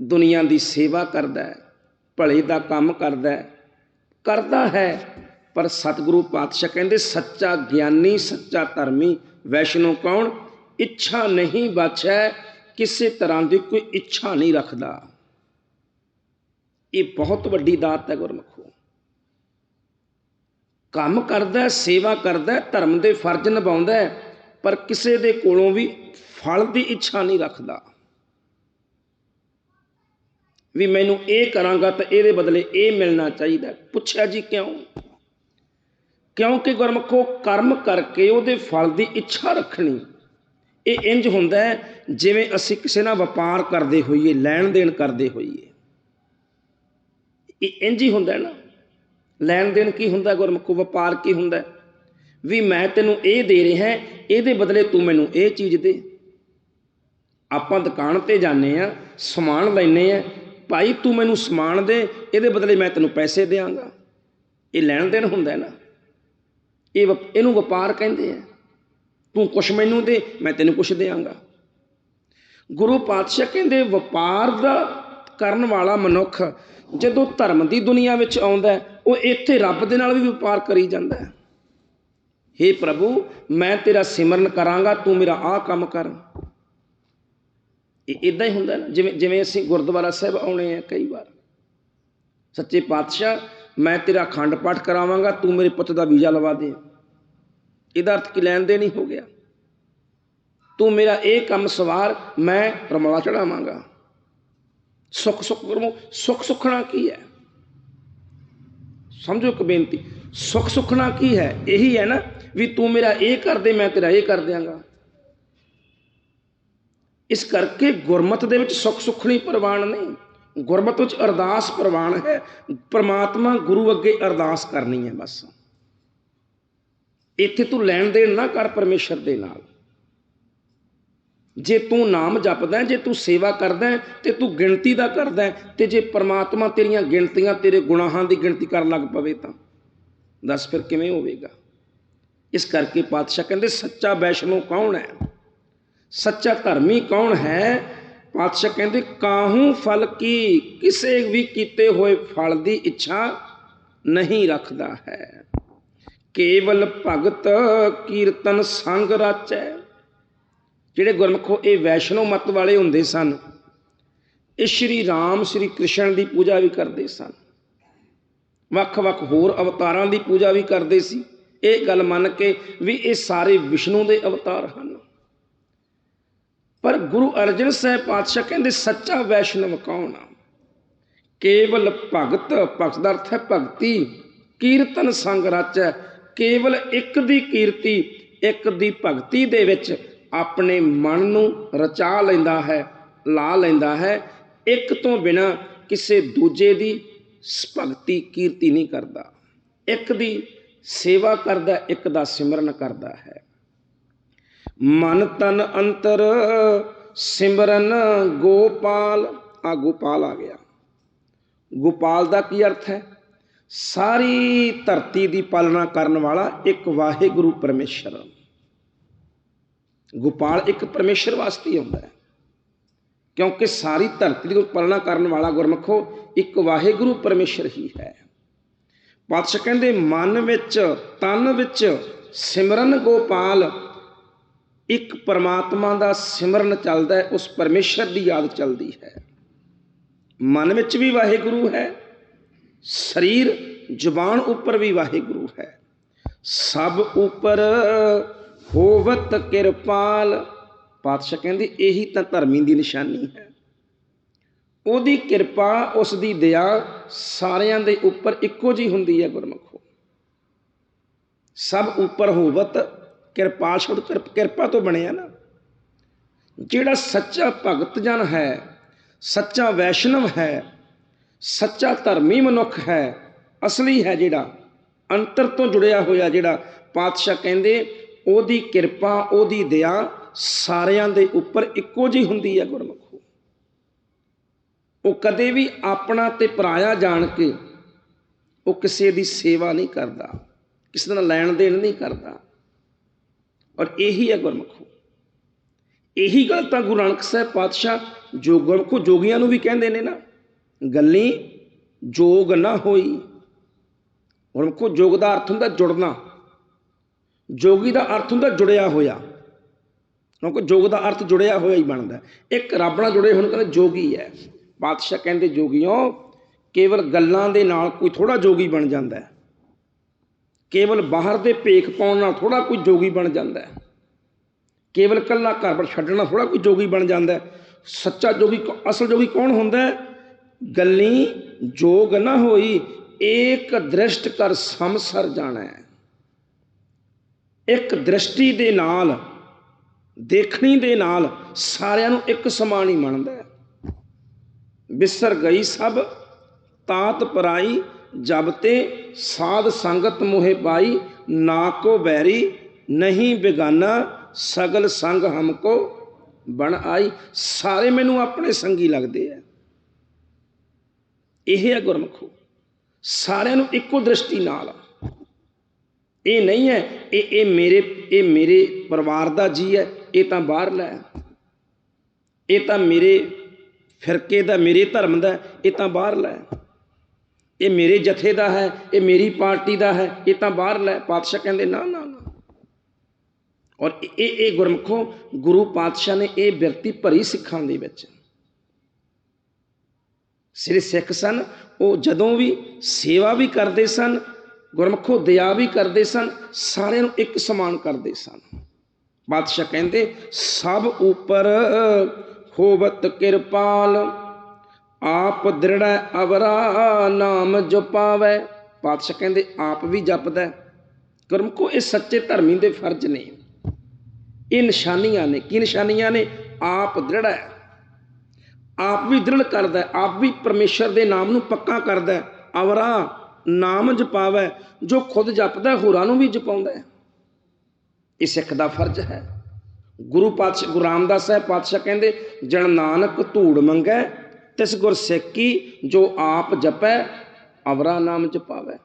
ਦੁਨੀਆ ਦੀ ਸੇਵਾ ਕਰਦਾ ਹੈ, ਭਲੇ ਦਾ ਕੰਮ ਕਰਦਾ ਹੈ ਕਰਦਾ ਹੈ। ਪਰ ਸਤਿਗੁਰੂ ਪਾਤਸ਼ਾਹ ਕਹਿੰਦੇ, ਸੱਚਾ ਗਿਆਨੀ, ਸੱਚਾ ਧਰਮੀ ਵੈਸ਼ਨੋ ਕੌਣ? ਇੱਛਾ ਨਹੀਂ ਬਾਛੈ ਕਿਸੇ ਤਰ੍ਹਾਂ ਦੀ ਕੋਈ ਇੱਛਾ ਨਹੀਂ ਰੱਖਦਾ। ਇਹ ਬਹੁਤ ਵੱਡੀ ਦਾਤ ਹੈ ਗੁਰਮਖੋ। ਕੰਮ ਕਰਦਾ, ਸੇਵਾ ਕਰਦਾ, ਧਰਮ ਦੇ ਫਰਜ਼ ਨਿਭਾਉਂਦਾ ਪਰ ਕਿਸੇ ਦੇ ਕੋਲੋਂ ਵੀ ਫਲ ਦੀ ਇੱਛਾ ਨਹੀਂ ਰੱਖਦਾ। ਵੀ ਮੈਨੂੰ ਇਹ ਕਰਾਂਗਾ ਤਾਂ ਇਹਦੇ ਬਦਲੇ ਇਹ ਮਿਲਣਾ ਚਾਹੀਦਾ। ਪੁੱਛਿਆ ਜੀ ਕਿਉਂ? ਕਿਉਂਕਿ ਗੁਰਮਖੋ ਕਰਮ ਕਰਕੇ ਉਹਦੇ ਫਲ ਦੀ ਇੱਛਾ ਰੱਖਣੀ। ਇਹ ਇੰਜ ਹੁੰਦਾ ਜਿਵੇਂ ਅਸੀਂ ਕਿਸੇ ਨਾਲ ਵਪਾਰ ਕਰਦੇ ਹੋਈਏ, ਲੈਣ ਦੇਣ ਕਰਦੇ ਹੋਈਏ। ਇਹ ਇੰਜ ਹੀ ਹੁੰਦਾ ਨਾ। ਲੈਣ ਦੇਣ ਕੀ ਹੁੰਦਾ ਗੁਰਮੁਖੋ? ਵਪਾਰ ਕੀ ਹੁੰਦਾ ਵੀ ਮੈਂ ਤੈਨੂੰ ਇਹ ਦੇ ਰਿਹਾ ਇਹਦੇ ਬਦਲੇ ਤੂੰ ਮੈਨੂੰ ਇਹ ਚੀਜ਼ ਦੇ। ਆਪਾਂ ਦੁਕਾਨ ਤੇ ਜਾਂਦੇ ਆ ਸਮਾਨ ਲੈਨੇ ਆ ਭਾਈ ਤੂੰ ਮੈਨੂੰ ਸਮਾਨ ਦੇ, ਇਹਦੇ ਬਦਲੇ ਮੈਂ ਤੈਨੂੰ ਪੈਸੇ ਦੇਵਾਂਗਾ ਇਹ ਲੈਣ ਦੇਣ ਹੁੰਦਾ ਨਾ। ਇਹ ਵਪ- ਇਹਨੂੰ ਵਪਾਰ ਕਹਿੰਦੇ ਆ। ਤੂੰ ਕੁਛ ਮੈਨੂੰ ਦੇ, ਮੈਂ ਤੈਨੂੰ ਕੁਛ ਦੇਵਾਂਗਾ ਗੁਰੂ ਪਾਤਸ਼ਾਹ ਕਹਿੰਦੇ, ਵਪਾਰ ਦਾ ਕਰਨ ਵਾਲਾ ਮਨੁੱਖ ਜਦੋਂ ਧਰਮ ਦੀ ਦੁਨੀਆ ਵਿੱਚ ਆਉਂਦਾ ਉਹ ਇੱਥੇ ਰੱਬ ਦੇ ਨਾਲ ਵੀ ਵਪਾਰ ਕਰੀ ਜਾਂਦਾ ਹੈ। ਹੇ ਪ੍ਰਭੂ, ਮੈਂ ਤੇਰਾ ਸਿਮਰਨ ਕਰਾਂਗਾ, ਤੂੰ ਮੇਰਾ ਆਹ ਕੰਮ ਕਰ। ਇਹ ਇਦਾਂ ਹੀ ਹੁੰਦਾ ਜਿਵੇਂ ਜਿਵੇਂ ਅਸੀਂ ਗੁਰਦੁਆਰਾ ਸਾਹਿਬ ਆਉਣੇ ਆ ਕਈ ਵਾਰ। ਸੱਚੇ ਪਾਤਸ਼ਾਹ ਮੈਂ ਤੇਰਾ ਖੰਡ ਪਾਠ ਕਰਾਵਾਂਗਾ, ਤੂੰ ਮੇਰੇ ਪੁੱਤ ਦਾ ਵੀਜ਼ਾ ਲਵਾ ਦੇ। ਇਹਦਾ ਅਰਥ ਕੀ ਲੈਣ ਦੇ ਨਹੀਂ ਹੋ ਗਿਆ। ਤੂੰ ਮੇਰਾ ਇਹ ਕੰਮ ਸਵਾਰ, ਮੈਂ ਰਮਲਾ ਚੜਾਵਾਂਗਾ। ਸੁੱਖ ਸੁੱਖ ਕਰਮੋ ਸੁੱਖ ਸੁਖਣਾ ਕੀ ਹੈ? ਸਮਝੋ ਇੱਕ ਬੇਨਤੀ, ਸੁੱਖ ਸੁਖਣਾ ਕੀ ਹੈ? ਇਹੀ ਹੈ ਨਾ ਵੀ ਤੂੰ ਮੇਰਾ ਇਹ ਕਰ ਦੇ, ਮੈਂ ਤੇਰਾ ਇਹ ਕਰ ਦਿਆਂਗਾ। ਇਸ ਕਰਕੇ ਗੁਰਮਤ ਦੇ ਵਿੱਚ ਸੁੱਖ ਸੁਖਣੀ ਪ੍ਰਵਾਨ ਨਹੀਂ। ਗੁਰਮਤ ਵਿੱਚ ਅਰਦਾਸ ਪ੍ਰਵਾਨ ਹੈ, ਪ੍ਰਮਾਤਮਾ ਗੁਰੂ ਅੱਗੇ ਅਰਦਾਸ ਕਰਨੀ ਹੈ ਬਸ। ਇੱਥੇ ਤੂੰ ਲੈਣ ਦੇਣ ਨਾ ਕਰ ਪਰਮੇਸ਼ਰ ਦੇ ਨਾਲ। ਜੇ ਤੂੰ ਨਾਮ ਜਪਦਾ ਜੇ ਤੂੰ ਸੇਵਾ ਕਰਦਾ ਤੇ ਤੂੰ ਗਿਣਤੀ ਦਾ ਕਰਦਾ ਤੇ ਜੇ ਪ੍ਰਮਾਤਮਾ ਤੇਰੀਆਂ ਗਿਣਤੀਆਂ ਤੇਰੇ ਗੁਨਾਹਾਂ ਦੀ ਗਿਣਤੀ ਕਰਨ ਲੱਗ ਪਵੇ ਤਾਂ। ਦੱਸ ਫਿਰ ਕਿਵੇਂ ਹੋਵੇਗਾ? ਇਸ ਕਰਕੇ ਪਾਤਸ਼ਾਹ ਕਹਿੰਦੇ, ਸੱਚਾ ਵੈਸ਼ਨੋ ਕੌਣ ਹੈ? ਸੱਚਾ ਧਰਮੀ ਕੌਣ ਹੈ? ਪਾਤਸ਼ਾਹ ਕਹਿੰਦੇ, ਕਾਹੂ ਫਲ ਕੀ? ਕਿਸੇ ਵੀ ਕੀਤੇ ਹੋਏ ਫਲ ਦੀ ਇੱਛਾ ਨਹੀਂ ਰੱਖਦਾ ਹੈ। ਕੇਵਲ ਭਗਤ ਕੀਰਤਨ ਸੰਗ ਰਾਚੈ। ਜਿਹੜੇ ਗੁਰਮਖੋ, ਇਹ ਵੈਸ਼ਨੋ ਮਤ ਵਾਲੇ ਹੁੰਦੇ ਸਨ, ਇਹ ਸ਼੍ਰੀ ਰਾਮ, ਸ਼੍ਰੀ ਕ੍ਰਿਸ਼ਨ ਦੀ ਪੂਜਾ ਵੀ ਕਰਦੇ ਸਨ। ਵੱਖ-ਵੱਖ ਹੋਰ ਅਵਤਾਰਾਂ ਦੀ ਪੂਜਾ ਵੀ ਕਰਦੇ ਸੀ। ਇਹ ਗੱਲ ਮੰਨ ਕੇ ਵੀ ਇਹ ਸਾਰੇ ਵਿਸ਼ਨੂੰ ਦੇ ਅਵਤਾਰ ਹਨ। ਪਰ ਗੁਰੂ ਅਰਜਨ ਸਾਹਿਬ ਪਾਤਸ਼ਾਹ ਕਹਿੰਦੇ, ਸੱਚਾ ਵੈਸ਼ਨਵ ਕੌਣ ਆ? ਕੇਵਲ ਭਗਤ ਭਗਤ ਦਾ ਅਰਥ ਹੈ ਭਗਤੀ। ਕੀਰਤਨ ਸੰਗ ਰਚੈ। ਕੇਵਲ ਇੱਕ ਦੀ ਕੀਰਤੀ, ਇੱਕ ਦੀ ਭਗਤੀ ਦੇ ਵਿੱਚ ਆਪਣੇ ਮਨ ਨੂੰ ਰਚਾ ਲੈਂਦਾ ਹੈ, ਲਾ ਲੈਂਦਾ ਹੈ। ਇੱਕ ਤੋਂ ਬਿਨਾ ਕਿਸੇ ਦੂਜੇ ਦੀ ਭਗਤੀ ਕੀਰਤੀ ਨਹੀਂ ਕਰਦਾ। ਇੱਕ ਦੀ ਸੇਵਾ ਕਰਦਾ, ਇੱਕ ਦਾ ਸਿਮਰਨ ਕਰਦਾ ਹੈ। ਮਨ ਤਨ ਅੰਤਰ ਸਿਮਰਨ ਗੋਪਾਲ, ਆ ਗੋਪਾਲ ਆ ਗਿਆ। ਗੋਪਾਲ ਦਾ ਕੀ ਅਰਥ ਹੈ? ਸਾਰੀ ਧਰਤੀ ਦੀ ਪਾਲਣਾ ਕਰਨ ਵਾਲਾ ਇੱਕ ਵਾਹਿਗੁਰੂ ਪਰਮੇਸ਼ਰ। ਗੋਪਾਲ ਇੱਕ ਪਰਮੇਸ਼ਰ ਵਾਸਤੇ ਹੀ ਹੁੰਦਾ ਹੈ। ਕਿਉਂਕਿ ਸਾਰੀ ਧਰਤੀ ਦੀ ਪਾਲਣਾ ਕਰਨ ਵਾਲਾ ਗੁਰਮਖੋ ਇੱਕ ਵਾਹਿਗੁਰੂ ਪਰਮੇਸ਼ਰ ਹੀ ਹੈ। ਪਾਤਸ਼ਾਹ ਕਹਿੰਦੇ, ਮਨ ਵਿੱਚ, ਤਨ ਵਿੱਚ ਸਿਮਰਨ ਗੋਪਾਲ ਇੱਕ ਪਰਮਾਤਮਾ ਦਾ ਸਿਮਰਨ ਚੱਲਦਾ ਹੈ, ਉਸ ਪਰਮੇਸ਼ਰ ਦੀ ਯਾਦ ਚੱਲਦੀ ਹੈ। ਮਨ ਵਿੱਚ ਵੀ ਵਾਹਿਗੁਰੂ ਹੈ, ਸਰੀਰ, ਜ਼ੁਬਾਨ ਉੱਪਰ ਵੀ ਵਾਹਿਗੁਰੂ ਹੈ। ਸਭ ਉੱਪਰ ਹੋਵਤ ਕਿਰਪਾਲ। ਪਾਤਸ਼ਾਹ ਕਹਿੰਦੇ, ਇਹੀ ਤਾਂ ਧਰਮੀ ਦੀ ਨਿਸ਼ਾਨੀ ਹੈ। ਉਹਦੀ ਕਿਰਪਾ ਉਸ ਦੀ ਦਇਆ ਸਾਰਿਆਂ ਦੇ ਉੱਪਰ ਇੱਕੋ ਜੀ ਹੁੰਦੀ ਹੈ ਗੁਰਮਖੋ। ਸਭ ਉੱਪਰ ਹੋਵਤ ਕਿਰਪਾ ਸ਼ਬਦ ਕਿਰਪ- ਕਿਰਪਾ ਤੋਂ ਬਣਿਆ ਨਾ। ਜਿਹੜਾ ਸੱਚਾ ਭਗਤ ਜਨ ਹੈ, ਸੱਚਾ ਵੈਸ਼ਨਵ ਹੈ, ਸੱਚਾ ਧਰਮੀ ਮਨੁੱਖ ਹੈ, ਅਸਲੀ ਹੈ ਜਿਹੜਾ, ਅੰਤਰ ਤੋਂ ਜੁੜਿਆ ਹੋਇਆ ਜਿਹੜਾ ਪਾਤਸ਼ਾਹ ਕਹਿੰਦੇ, ਉਹਦੀ ਕਿਰਪਾ, ਉਹਦੀ ਦਇਆ ਸਾਰਿਆਂ ਦੇ ਉੱਪਰ ਇੱਕੋ ਜੀ ਹੁੰਦੀ ਹੈ ਗੁਰਮੁਖੋ। ਉਹ ਕਦੇ ਵੀ ਆਪਣਾ ਤੇ ਪਰਾਇਆ ਜਾਣ ਕੇ ਉਹ ਕਿਸੇ ਦੀ ਸੇਵਾ ਨਹੀਂ ਕਰਦਾ, ਕਿਸੇ ਨਾਲ ਲੈਣ ਦੇਣ ਨਹੀਂ ਕਰਦਾ। ਔਰ ਇਹੀ ਹੈ ਗੁਰਮੁਖੋ। ਇਹੀ ਗੱਲ ਤਾਂ ਗੁਰੂ ਨਾਨਕ ਸਾਹਿਬ ਪਾਤਸ਼ਾਹ ਜੋ ਗੁਰਮੁਖੋ ਜੋਗੀਆਂ ਨੂੰ ਵੀ ਕਹਿੰਦੇ ਨੇ ਨਾ, ਗੱਲੀ ਜੋਗ ਨਾ ਹੋਈ। ਗੁਰਮੁਖੋ ਜੋਗ ਦਾ ਅਰਥ ਹੁੰਦਾ ਜੁੜਨਾ। ਜੋਗੀ ਦਾ ਅਰਥ ਹੁੰਦਾ ਜੁੜਿਆ ਹੋਇਆ। ਕਿਉਂਕਿ ਜੋਗ ਦਾ ਅਰਥ ਜੁੜਿਆ ਹੋਇਆ ਹੀ ਬਣਦਾ। ਇੱਕ ਰੱਬ ਨਾਲ ਜੁੜੇ ਹੋਣ ਕਹਿੰਦੇ ਜੋਗੀ ਹੈ। ਪਾਤਸ਼ਾਹ ਕਹਿੰਦੇ ਜੋਗੀਓ, ਕੇਵਲ ਗੱਲਾਂ ਦੇ ਨਾਲ ਕੋਈ ਥੋੜਾ ਜੋਗੀ ਬਣ ਜਾਂਦਾ ਹੈ। ਕੇਵਲ ਬਾਹਰ ਦੇ ਭੇਖ ਪਾਉਣ ਨਾਲ ਥੋੜਾ ਕੋਈ ਜੋਗੀ ਬਣ ਜਾਂਦਾ ਕੇਵਲ ਕੱਲਾ ਘਰ ਪਰ ਛੱਡਣਾ ਥੋੜਾ ਕੋਈ ਜੋਗੀ ਬਣ ਜਾਂਦਾ ਸੱਚਾ ਜੋਗੀ ਅਸਲ ਜੋਗੀ ਕੌਣ ਹੁੰਦਾ ਹੈ? ਗੱਲੀ ਜੋਗ ਨਾ ਹੋਈ, ਏਕ ਦ੍ਰਿਸ਼ਟ ਕਰ ਸਮਸਰ ਜਾਣਾ। ਇੱਕ ਦ੍ਰਿਸ਼ਟੀ ਦੇ ਨਾਲ, ਦੇਖਣੀ ਦੇ ਨਾਲ ਸਾਰਿਆਂ ਨੂੰ ਇੱਕ ਸਮਾਨ ਹੀ ਮੰਨਦਾ ਹੈ। ਬਿਸਰ ਗਈ ਸਭ, ਤਾਤ ਪਰਾਈ ਜਬ ਤੇ ਸਾਧ ਸੰਗਤ ਮੋਹਿ ਪਾਈ, ਨਾ ਕੋ ਬੈਰੀ ਨਹੀਂ ਬੇਗਾਨਾ, ਸਗਲ ਸੰਗ ਹਮਕੋ ਬਣ ਆਈ। ਸਾਰੇ ਮੈਨੂੰ ਆਪਣੇ ਸੰਗੀ ਲੱਗਦੇ ਆ। ਇਹ ਹੈ ਗੁਰਮਖੋ। ਸਾਰਿਆਂ ਨੂੰ ਇੱਕੋ ਦ੍ਰਿਸ਼ਟੀ ਨਾਲ ਇਹ ਨਹੀਂ ਹੈ, ਇਹ ਇਹ ਮੇਰੇ ਇਹ ਮੇਰੇ ਪਰਿਵਾਰ ਦਾ ਜੀ ਹੈ, ਇਹ ਤਾਂ ਬਾਹਰਲਾ ਹੈ ਇਹ ਤਾਂ ਮੇਰੇ ਫਿਰਕੇ ਦਾ, ਮੇਰੇ ਧਰਮ ਦਾ, ਇਹ ਤਾਂ ਬਾਹਰਲਾ ਹੈ ਇਹ ਮੇਰੇ ਜਥੇ ਦਾ ਹੈ, ਇਹ ਮੇਰੀ ਪਾਰਟੀ ਦਾ ਹੈ, ਇਹ ਤਾਂ ਬਾਹਰ ਲੈ ਪਾਤਸ਼ਾਹ ਕਹਿੰਦੇ, ਨਾ ਨਾ ਨਾ। ਔਰ ਇਹ ਇਹ ਗੁਰਮਖੋ ਗੁਰੂ ਪਾਤਸ਼ਾਹ ਨੇ ਇਹ ਬਿਰਤੀ ਭਰੀ ਸਿੱਖਾਂ ਦੇ ਵਿੱਚ। ਸਿਰੇ ਸਿੱਖ ਸਨ, ਉਹ ਜਦੋਂ ਵੀ ਸੇਵਾ ਵੀ ਕਰਦੇ ਸਨ, ਗੁਰਮਖੋ ਦਇਆ ਵੀ ਕਰਦੇ ਸਨ, ਸਾਰਿਆਂ ਨੂੰ ਇੱਕ ਸਮਾਨ ਕਰਦੇ ਸਨ। ਪਾਤਸ਼ਾਹ ਕਹਿੰਦੇ, ਸਭ ਉਪਰ ਹੋਵਤ ਕਿਰਪਾਲ ਆਪ ਦ੍ਰਿੜੈ ਅਵਰਾ ਨਾਮ ਜਪਾਵੈ ਪਾਤਸ਼ਾਹ ਕਹਿੰਦੇ, ਆਪ ਵੀ ਜਪਦਾ। ਗੁਰਮਖੋ ਇਹ ਸੱਚੇ ਧਰਮੀ ਦੇ ਫਰਜ਼ ਨੇ। ਇਹ ਨਿਸ਼ਾਨੀਆਂ ਨੇ। ਕੀ ਨਿਸ਼ਾਨੀਆਂ ਨੇ? ਆਪ ਦ੍ਰਿੜ। ਹੈ ਆਪ ਵੀ ਦ੍ਰਿੜ ਕਰਦਾ। ਆਪ ਵੀ ਪਰਮੇਸ਼ਰ ਦੇ ਨਾਮ ਨੂੰ ਪੱਕਾ ਕਰਦਾ। ਅਵਰਾ ਨਾਮ ਜਪਾਵੇ ਜੋ ਖੁਦ ਜਪਦਾ, ਹੋਰਾਂ ਨੂੰ ਵੀ ਜਪਾਉਂਦਾ। ਇਹ ਸਿੱਖ ਦਾ ਫਰਜ਼ ਹੈ। ਗੁਰੂ ਪਾਤਸ਼ਾਹ, ਗੁਰੂ ਰਾਮਦਾਸ ਸਾਹਿਬ ਪਾਤਸ਼ਾਹ ਕਹਿੰਦੇ, ਜਨ ਨਾਨਕ ਧੂੜ ਮੰਗੈ ਤਿਸ ਗੁਰ ਜੋ ਆਪ ਜਪੈ, ਅਵਰਾ ਨਾਮ ਜਪਾਵੇ।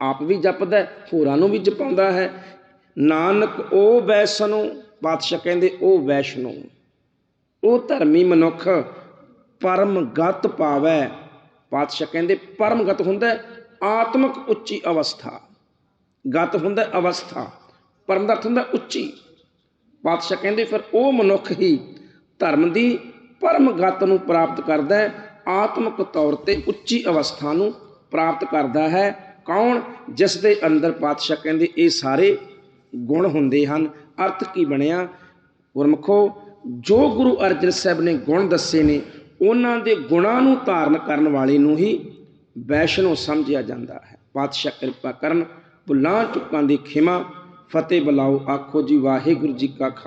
ਆਪ ਵੀ ਜਪਦਾ ਹੋਰਾਂ ਨੂੰ ਵੀ ਜਪਾਉਂਦਾ ਹੈ। ਨਾਨਕ ਉਹ ਵੈਸਨੋ, ਪਾਤਸ਼ਾਹ ਕਹਿੰਦੇ ਉਹ ਵੈਸ਼ਨੋ। ਉਹ ਧਰਮੀ ਮਨੁੱਖ ਪਰਮਗਤ ਪਾਵੈ। ਪਾਤਸ਼ਾਹ ਕਹਿੰਦੇ ਪਰਮਗਤ ਹੁੰਦਾ ਹੈ, ਆਤਮਿਕ ਉੱਚੀ ਅਵਸਥਾ। ਗਤ ਹੁੰਦਾ ਅਵਸਥਾ। ਪਰਮ ਦਾ ਅਰਥ ਹੁੰਦਾ ਉੱਚੀ। ਪਾਤਸ਼ਾਹ ਕਹਿੰਦੇ ਫਿਰ ਉਹ ਮਨੁੱਖ ਹੀ ਧਰਮ ਦੀ ਪਰਮਗਤ ਨੂੰ ਪ੍ਰਾਪਤ ਕਰਦਾ ਹੈ, ਆਤਮਿਕ ਤੌਰ ਤੇ ਉੱਚੀ ਅਵਸਥਾ ਨੂੰ ਪ੍ਰਾਪਤ ਕਰਦਾ ਹੈ। ਕੌਣ? ਜਿਸ ਦੇ ਅੰਦਰ ਪਾਤਸ਼ਾਹ ਕਹਿੰਦੇ ਇਹ ਸਾਰੇ ਗੁਣ ਹੁੰਦੇ ਹਨ। ਅਰਥ ਕੀ ਬਣਿਆ? ਗੁਰਮਖੋ, ਜੋ ਗੁਰੂ ਅਰਜਨ ਸਾਹਿਬ ਨੇ ਗੁਣ ਦੱਸੇ ਨੇ, ਉਹਨਾਂ ਦੇ ਗੁਣਾਂ ਨੂੰ ਧਾਰਨ ਕਰਨ ਵਾਲੇ ਨੂੰ ਹੀ ਵੈਸ਼ਨੋ ਸਮਝਿਆ ਜਾਂਦਾ ਹੈ। ਪਾਤਸ਼ਾਹ ਕਿਰਪਾ ਕਰਨ ਭੁੱਲਾਂ ਚੁੱਕਾਂ ਦੀ ਖਿਮਾ, ਫਤਿਹ ਬੁਲਾਓ, ਆਖੋ ਜੀ ਵਾਹਿਗੁਰੂ ਜੀ ਕਾ ਖਾਲਸਾ।